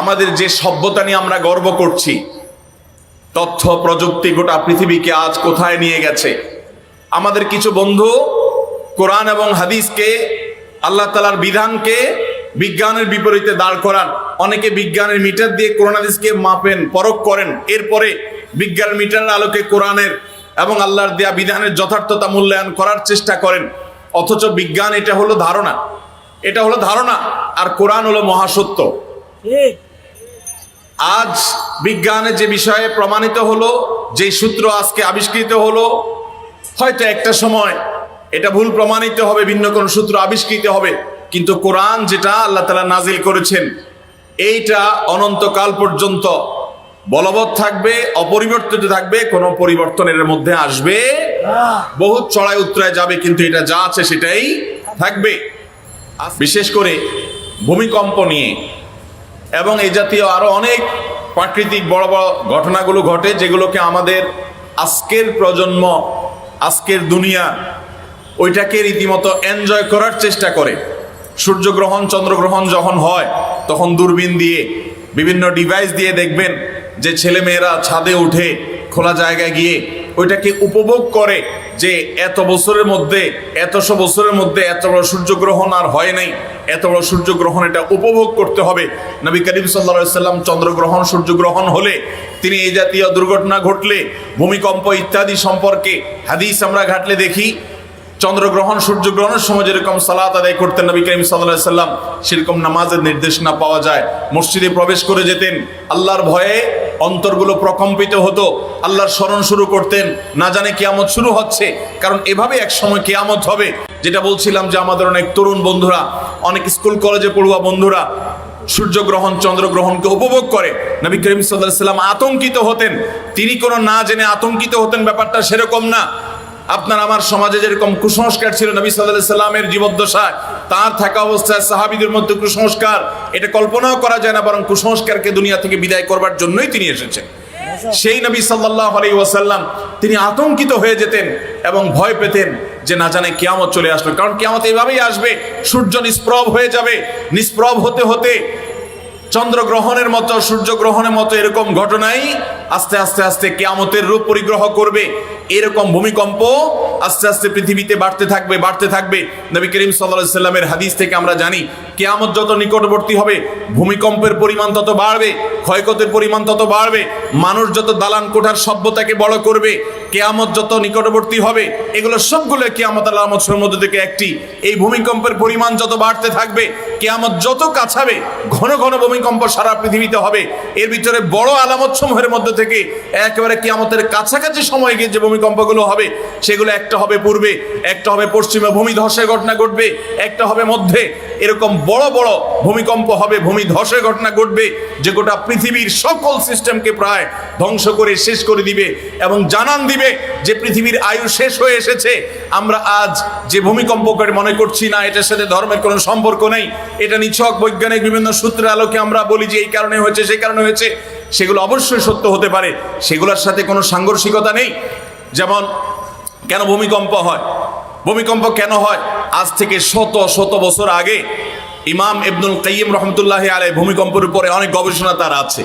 আমাদের যে সভ্যতা নিয়ে আমরা গর্ব করছি, তথ্য, প্রযুক্তি গোটা পৃথিবীকে আজ কোথায় নিয়ে গেছে? আমাদের কিছু বন্ধু কোরআন এবং হাদিসকে, আল্লাহ তালার বিধানকে বিজ্ঞানের বিপরীতে দাঁড় করান। অনেকে বিজ্ঞানের মিটার দিয়ে কোরআন হাদিসকে মাপেন, পরখ করেন। এরপরে বিজ্ঞান মিটারের আলোকে কোরআনের এবং আল্লাহর দেয়া বিধানের যথার্থতা মূল্যায়ন করার চেষ্টা করেন। অথচ বিজ্ঞান এটা হলো ধারণা। এটা হলো ধারণা, আর কোরআন হলো মহাসত্য। আজ বিজ্ঞানে যে বিষয়ে প্রমাণিত হলো, যে সূত্র আজকে আবিষ্কৃত হলো, হয়তো একটা সময় এটা ভুল প্রমাণিত হবে, ভিন্ন কোন সূত্র আবিষ্কৃত হবে, কিন্তু কোরআন যেটা আল্লাহ তালা নাজিল করেছেন, এইটা অনন্তকাল পর্যন্ত বলবৎ থাকবে, অপরিবর্তিত থাকবে, কোনো পরিবর্তনের মধ্যে আসবে বহু চড়াই উত্তরায় যাবে, কিন্তু এটা যা আছে সেটাই থাকবে। বিশেষ করে ভূমিকম্প নিয়ে এবং এই জাতীয় আরও অনেক প্রাকৃতিক বড় বড় ঘটনাগুলো ঘটে যেগুলোকে আমাদের আজকের প্রজন্ম, আজকের দুনিয়া ওইটাকে রীতিমতো এনজয় করার চেষ্টা করে। সূর্যগ্রহণ, চন্দ্রগ্রহণ যখন হয়, তখন দূরবীন দিয়ে, বিভিন্ন ডিভাইস দিয়ে দেখবেন যে ছেলেমেয়েরা ছাদে উঠে খোলা জায়গায় গিয়ে ওইটাকে উপভোগ করে যে এত বছরের মধ্যে এতশো বছরের মধ্যে এত বড় সূর্যগ্রহণ আর হয় নাই। এত বড় সূর্যগ্রহণ এটা উপভোগ করতে হবে। নবী করিম সাল্লা সাল্লাম চন্দ্রগ্রহণ, সূর্যগ্রহণ হলে তিনি এই জাতীয় দুর্ঘটনা ঘটলে, ভূমিকম্প ইত্যাদি সম্পর্কে হাদিস আমরা ঘাটলে দেখি। চন্দ্রগ্রহণ, সূর্যগ্রহণের সময় যেরকম সালাত আদায় করতেন নবী করিম সাল্লাহ সাল্লাম, সেরকম নামাজের নির্দেশনা পাওয়া যায়। মসজিদে প্রবেশ করে যেতেন, আল্লাহর ভয়ে অন্তরগুলো প্রকম্পিত হতো। আল্লাহর স্মরণ শুরু করতেন। না জানে কেয়ামত শুরু হচ্ছে। কারণ এভাবে এক সময় কেয়ামত হবে। যেটা বলছিলাম যে আমাদের অনেক তরুণ বন্ধুরা, অনেক স্কুল, কলেজে পড়ুয়া বন্ধুরা সূর্যগ্রহণ, চন্দ্রগ্রহণকে উপভোগ করে। নবী করিম সাল্লাহ সাল্লাম আতঙ্কিত হতেন। তিনি কোনো না জেনে আতঙ্কিত হতেন, ব্যাপারটা সেরকম না। আপনার আমার সমাজে যেরকম কুসংস্কার ছিল নবী সাল্লাহ সাল্লামের জীবদ্দশায় তার থাকা অবস্থায় সাহাবিদের মধ্যে কুসংস্কার, এটা কল্পনাও করা যায় না, বরং কুসংস্কারকে দুনিয়া থেকে বিদায় করবার জন্যই তিনি এসেছেন। সেই নবী সাল্লাহ আলাই ওয়াসাল্লাম, তিনি আতঙ্কিত হয়ে যেতেন এবং ভয় পেতেন যে না জানে কেয়ামত চলে আসবে কারণ কেয়ামত এভাবেই আসবে, সূর্য নিষ্প্রভ হয়ে যাবে, নিষ্প্রভ হতে হতে চন্দ্রগ্রহণের মতো, সূর্যগ্রহণের মতো এরকম ঘটনাই আস্তে আস্তে আস্তে কেয়ামতের রূপ পরিগ্রহ করবে। এরকম ভূমিকম্প আস্তে আস্তে পৃথিবীতে বাড়তে থাকবে বাড়তে থাকবে। নবী করিম সাল্লা সাল্লামের হাদিস থেকে আমরা জানি, কেয়ামত যত নিকটবর্তী হবে, ভূমিকম্পের পরিমাণ তত বাড়বে, ক্ষয়ক্ষতির পরিমাণ তত বাড়বে, মানুষ যত দালান কোঠার সভ্যতাকে বড় করবে, কেয়ামত যত নিকটবর্তী হবে, এগুলো সবগুলো কেয়ামত আলামতের মধ্যে থেকে একটি। এই ভূমিকম্পের পরিমাণ যত বাড়তে থাকবে, কেয়ামত যত কাছাবে, ঘন ঘন ভূমিকম্প সারা পৃথিবীতে হবে। এর ভিতরে বড় আলামত সমূহের মধ্যে থেকে একেবারে কেয়ামতের কাছাকাছি সময় গিয়ে যে ভূমিকম্পগুলো হবে, সেগুলো একটা হবে পূর্বে, একটা হবে পশ্চিমে ভূমি ধসের ঘটনা ঘটবে, একটা হবে মধ্যে। এরকম বড় বড় ভূমিকম্প হবে, ভূমি ধসের ঘটনা ঘটবে, যে গোটা পৃথিবীর সকল সিস্টেমকে প্রায় ধ্বংস করে শেষ করে দিবে এবং জানান দিবে যে পৃথিবীর আয়ু শেষ হয়ে এসেছে। আমরা আজ যে ভূমিকম্প করে মনে করছি না, এটার সাথে ধর্মের কোনো সম্পর্ক নেই। এটা নিছক বৈজ্ঞানিক বিভিন্ন সূত্রের আলোকে আমরা বলি যে এই কারণে হয়েছে, সেই কারণে হয়েছে। সেগুলো অবশ্যই সত্য হতে পারে। সেগুলোর সাথে কোনো সাংঘর্ষিকতা নেই। যেমন, কেন ভূমিকম্প হয়? ভূমিকম্প কেন হয়? আজ থেকে শত শত বছর আগে ইমাম ইবনুল কাইম রহমতুল্লাহ আলাই ভূমিকম্পের উপরে অনেক গবেষণা তার আছে।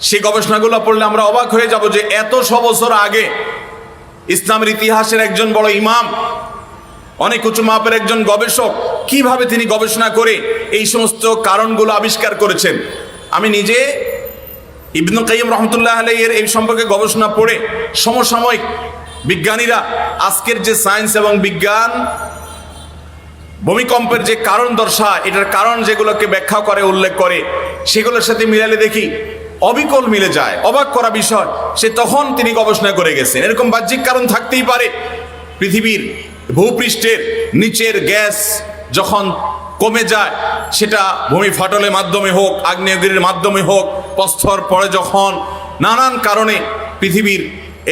সেই গবেষণাগুলো পড়লে আমরা অবাক হয়ে যাব যে এত শ বছর আগে ইসলামের ইতিহাসের একজন বড় ইমাম, অনেক উঁচু মাপের একজন গবেষক কীভাবে তিনি গবেষণা করে এই সমস্ত কারণগুলো আবিষ্কার করেছেন? আমি নিজে ইবনু কাইম রহমতুল্লাহ আলাইয়ের এই সম্পর্কে গবেষণা পড়ে সমসাময়িক বিজ্ঞানীরা আজকের যে সায়েন্স এবং বিজ্ঞান ভূমিকম্পের যে কারণ দর্শা, এটার কারণ যেগুলোকে ব্যাখ্যা করে, উল্লেখ করে, সেগুলোর সাথে মিলালে দেখি অবিকল মিলে যায়, অবাক করা বিষয়। সে তখন তিনি গবেষণা করে গেছেন। এরকম বাহ্যিক কারণ থাকতেই পারে। পৃথিবীর ভূপৃষ্ঠের নিচের গ্যাস যখন কমে যায়, সেটা ভূমি ফাটলের মাধ্যমে হোক, আগ্নেয়গিরির মাধ্যমে হোক প্রস্তর পরে যখন নানান কারণে পৃথিবীর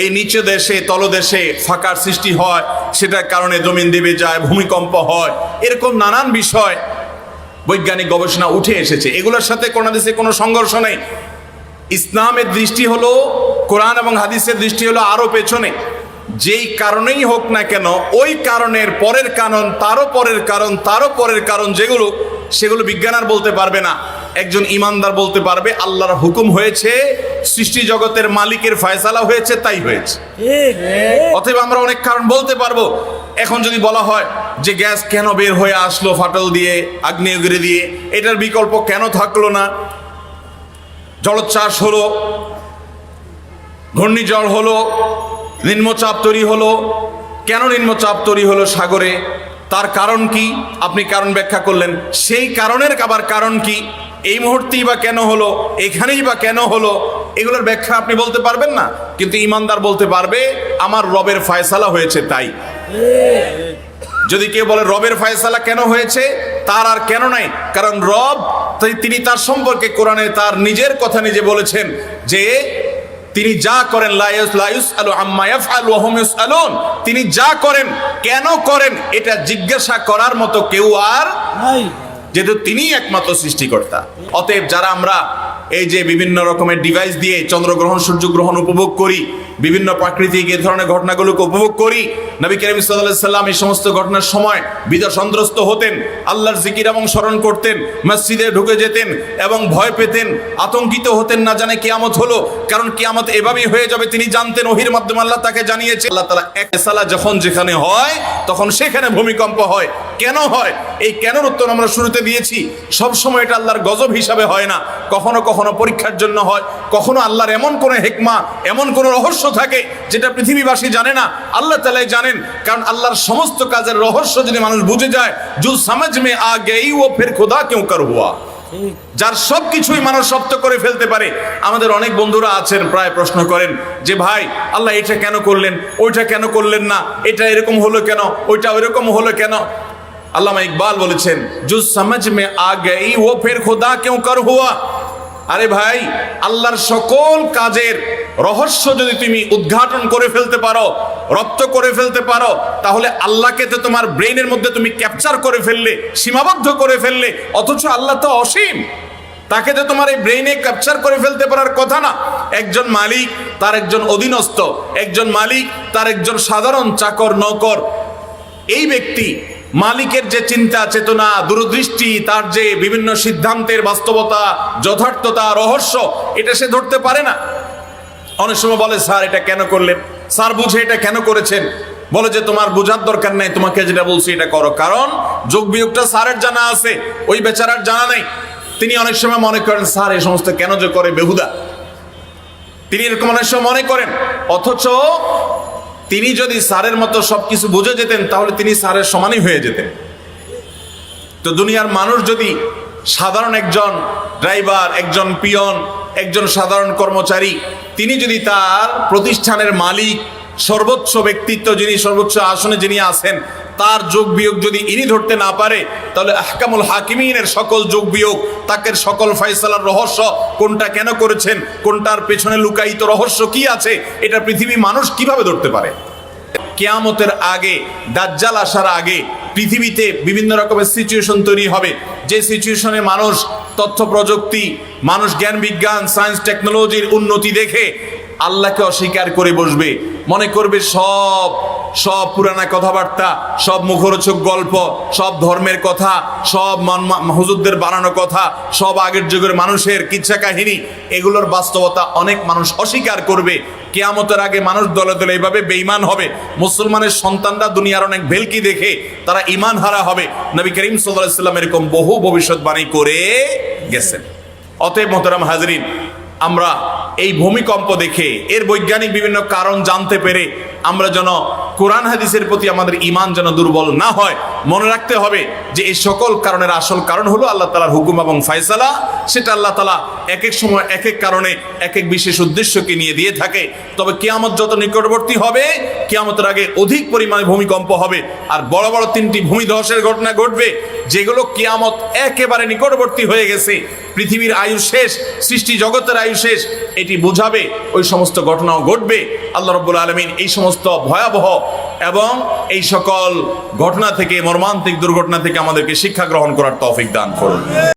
এই নিচে দেশে, তলদেশে ফাঁকার সৃষ্টি হয়, সেটার কারণে জমিন দেবে যায়, ভূমিকম্প হয়, এরকম নানান বিষয় বৈজ্ঞানিক গবেষণা উঠে এসেছে। এগুলোর সাথে কোনো দেশে কোনো সংঘর্ষ নেই। ইসলামের দৃষ্টি হলো, কোরআন এবং হাদিসের দৃষ্টি হলো আরও পেছনে। যেই কারণেই হোক না কেন, ওই কারণের পরের কারণ, তারও পরের কারণ, তারও পরের কারণ যেগুলো, সেগুলো বিজ্ঞান আর বলতে পারবে না। একজন ইমানদার বলতে পারবে, আল্লাহর হুকুম হয়েছে, সৃষ্টি জগতের মালিকের ফয়সালা হয়েছে, তাই হয়েছে। অতএব আমরা অনেক কারণ বলতে পারব। এখন যদি বলা হয় যে গ্যাস কেন বের হয়ে আসলো ফাটল দিয়ে, আগ্নেয়গিরি দিয়ে, এটার বিকল্প কেন থাকল না? জলোচ্ছ্বাস হলো, ঘূর্ণিঝড় হলো, নিম্নচাপ তৈরি হলো। কেন নিম্নচাপ তৈরি হলো সাগরে? তার কারণ কি? আপনি কারণ ব্যাখ্যা করলেন। সেই কারণের আবার কারণ কি? এই মুহূর্তেই বা কেন হলো? এখানেই বা কেন হলো? এগুলোর ব্যাখ্যা আপনি বলতে পারবেন না কিন্তু ইমানদার বলতে পারবে আমার রবের ফয়সালা হয়েছে তাই। যদি কেউ বলে রবের ফয়সালা কেন হয়েছে তার আর কেন নাই? কারণ রব তিনি তার সম্পর্কে কোরআনে তার নিজের কথা নিজে বলেছেন যে তিনি যা করেন তিনি যা করেন কেন করেন এটা জিজ্ঞাসা করার মতো কেউ আর যেহেতু তিনিই একমাত্র সৃষ্টিকর্তা। অতএব যারা আমরা এই যে বিভিন্ন রকমের ডিভাইস দিয়ে চন্দ্রগ্রহণ সূর্যগ্রহণ উপভোগ করি বিভিন্ন প্রাকৃতিক এ ধরনের ঘটনাগুলোকে উপভোগ করি। নবী করিম সাল্লাহ সাল্লাম এই সমস্ত ঘটনার সময় বিদ সন্ত্রস্ত হতেন, আল্লাহর জিকির এবং স্মরণ করতেন, মসজিদে ঢুকে যেতেন এবং ভয় পেতেন, আতঙ্কিত হতেন না জানে কিয়ামত হলো, কারণ কিয়ামত এভাবেই হয়ে যাবে, তিনি জানতেন ওহির মাধ্যমে আল্লাহ তাকে জানিয়েছে। আল্লাহ তালা এক সালা যখন যেখানে হয়, তখন সেখানে ভূমিকম্প হয়। কেন হয়? এই কেনর উত্তর আমরা শুরুতে দিয়েছি, সব সময় এটা আল্লাহর গজব হিসাবে হয় না। কখনো কখনো পরীক্ষার জন্য হয়, কখনো আল্লাহর এমন কোনো হেকমা, এমন কোনো রহস্য থাকে, যেটা পৃথিবীবাসী জানে না। আল্লাহ তালাই জানেন, কারণ আল্লাহর সমস্ত কাজের রহস্য যদি মানুষ বুঝে যায় জু সমাজ মে আ গেই ও ফের খোদা কেউ কর হুয়া? যার সব কিছুই মানুষ সপ্ত করে ফেলতে পারে। আমাদের অনেক বন্ধুরা আছেন, প্রায় প্রশ্ন করেন যে, ভাই, আল্লাহ এটা কেন করলেন? ওইটা কেন করলেন না? এটা এরকম হলো কেন? ওইটা ওইরকম হলো কেন? আল্লামা ইকবাল বলেছেন জু সমাজ মে আ গই ও ফের খোদা কেউ কর হুয়া? আরে ভাই, আল্লাহর সকল কাজের রহস্য যদি তুমি উদ্ঘাটন করে ফেলতে পারো, রপ্ত করে ফেলতে পারো, তাহলে আল্লাহকে তো তোমার ব্রেইনের মধ্যে তুমি ক্যাপচার করে ফেললে, সীমাবদ্ধ করে ফেললে, অথচ আল্লাহ তো অসীম। তাকে তো তোমার এই ব্রেইনে ক্যাপচার করে ফেলতে পারার কথা না। একজন মালিক, তার একজন অধীনস্থ, একজন মালিক, তার একজন সাধারণ চাকর নৌকর। এই ব্যক্তি, মালিকের যে চিন্তা, চেতনা, দূরদৃষ্টি, তার যে বিভিন্ন সিদ্ধান্তের বাস্তবতা, যথার্থতা, রহস্য, এটা সে ধরতে পারে না। অনেক সময় বলে, স্যার, এটা কেন করলেন? স্যার, বুঝে এটা কেন করেছেন? বলে যে, তোমার বোঝার দরকার নাই, তোমাকে যেটা বলছি এটা করো। কারণ যোগ বিয়োগটা স্যারের জানা আছে, ওই বেচারার জানা নেই। তিনি অনেক সময় মনে করেন, স্যার, এই সমস্ত কেন যে করে বেহুদা? তিনি এরকম অনেক সময় মনে করেন, অথচ তিনি যদি স্যারের মতো সবকিছু বুঝে যেতেন, তাহলে তিনি স্যারের সমানই হয়ে যেতেন। তো দুনিয়ার মানুষ যদি সাধারণ একজন ড্রাইভার, একজন পিয়ন একজন সাধারণ কর্মচারী, তিনি যদি তার প্রতিষ্ঠানের মালিক, সর্বোচ্চ ব্যক্তিত্ব যিনি, সর্বোচ্চ আসনে যিনি আছেন, তার যোগ বিয়োগ যদি ইনি ধরতে না পারে, তাহলে আহকামুল হাকিমিনের সকল যোগ বিয়োগ, তাকে সকল ফয়সালার রহস্য, কোনটা কেন করেছেন, কোনটার পেছনে লুকায়িত রহস্য কি আছে, এটা পৃথিবী মানুষ কীভাবে ধরতে পারে? কেয়ামতের আগে, দাজ্জাল আসার আগে, পৃথিবীতে বিভিন্ন রকমের সিচুয়েশন তৈরি হবে। যে সিচুয়েশনে মানুষ তথ্য প্রযুক্তি, মানুষ জ্ঞান, বিজ্ঞান সায়েন্স টেকনোলজির উন্নতি দেখে আল্লাহকে অস্বীকার করে বসবে। মনে করবে সব সব পুরানা কথাবার্তা, সব মুখরোচক গল্প, সব ধর্মের কথা, সব হুজুরদের বানানো কথা, সব আগের যুগের মানুষের কিচ্ছা কাহিনী, এগুলোর বাস্তবতা অনেক মানুষ অস্বীকার করবে। কেয়ামতের আগে মানুষ দলে দলে এভাবে বেঈমান হবে। মুসলমানের সন্তানরা দুনিয়ার অনেক ভেলকি দেখে তারা ইমান হারা হবে। নবী করিম সাল্লাহ এরকম বহু ভবিষ্যৎবাণী করে গেছেন। অতএব মোহতারাম হাজরিন, আমরা এই ভূমিকম্প দেখে, এর বৈজ্ঞানিক বিভিন্ন কারণ জানতে পেরে আমরা যেন কোরআন হাদিসের প্রতি আমাদের ইমান যেন দুর্বল না হয় মনে রাখতে হবে যে এই সকল কারণের আসল কারণ হলো আল্লাহ তালার হুকুম এবং ফায়সালা। সেটা আল্লাহ তালা এক এক সময় এক এক কারণে এক এক বিশেষ উদ্দেশ্যকে নিয়ে দিয়ে থাকে। তবে কেয়ামত যত নিকটবর্তী হবে, কেয়ামতের আগে অধিক পরিমাণে ভূমিকম্প হবে। আর বড় বড় তিনটি ভূমিধসের ঘটনা ঘটবে, যেগুলো কেয়ামত একেবারে নিকটবর্তী হয়ে গেছে। পৃথিবীর আয়ু শেষ, সৃষ্টি জগতের আয়ু শেষ, এটি বোঝাবে, ওই সমস্ত ঘটনাও ঘটবে। আল্লাহ রব্বুল আলমিন এই সমস্ত ভয়াবহ এবং এই সকল ঘটনা থেকে মর্মান্তিক দুর্ঘটনা থেকে আমাদেরকে শিক্ষা গ্রহণ করার তৌফিক দান করুন।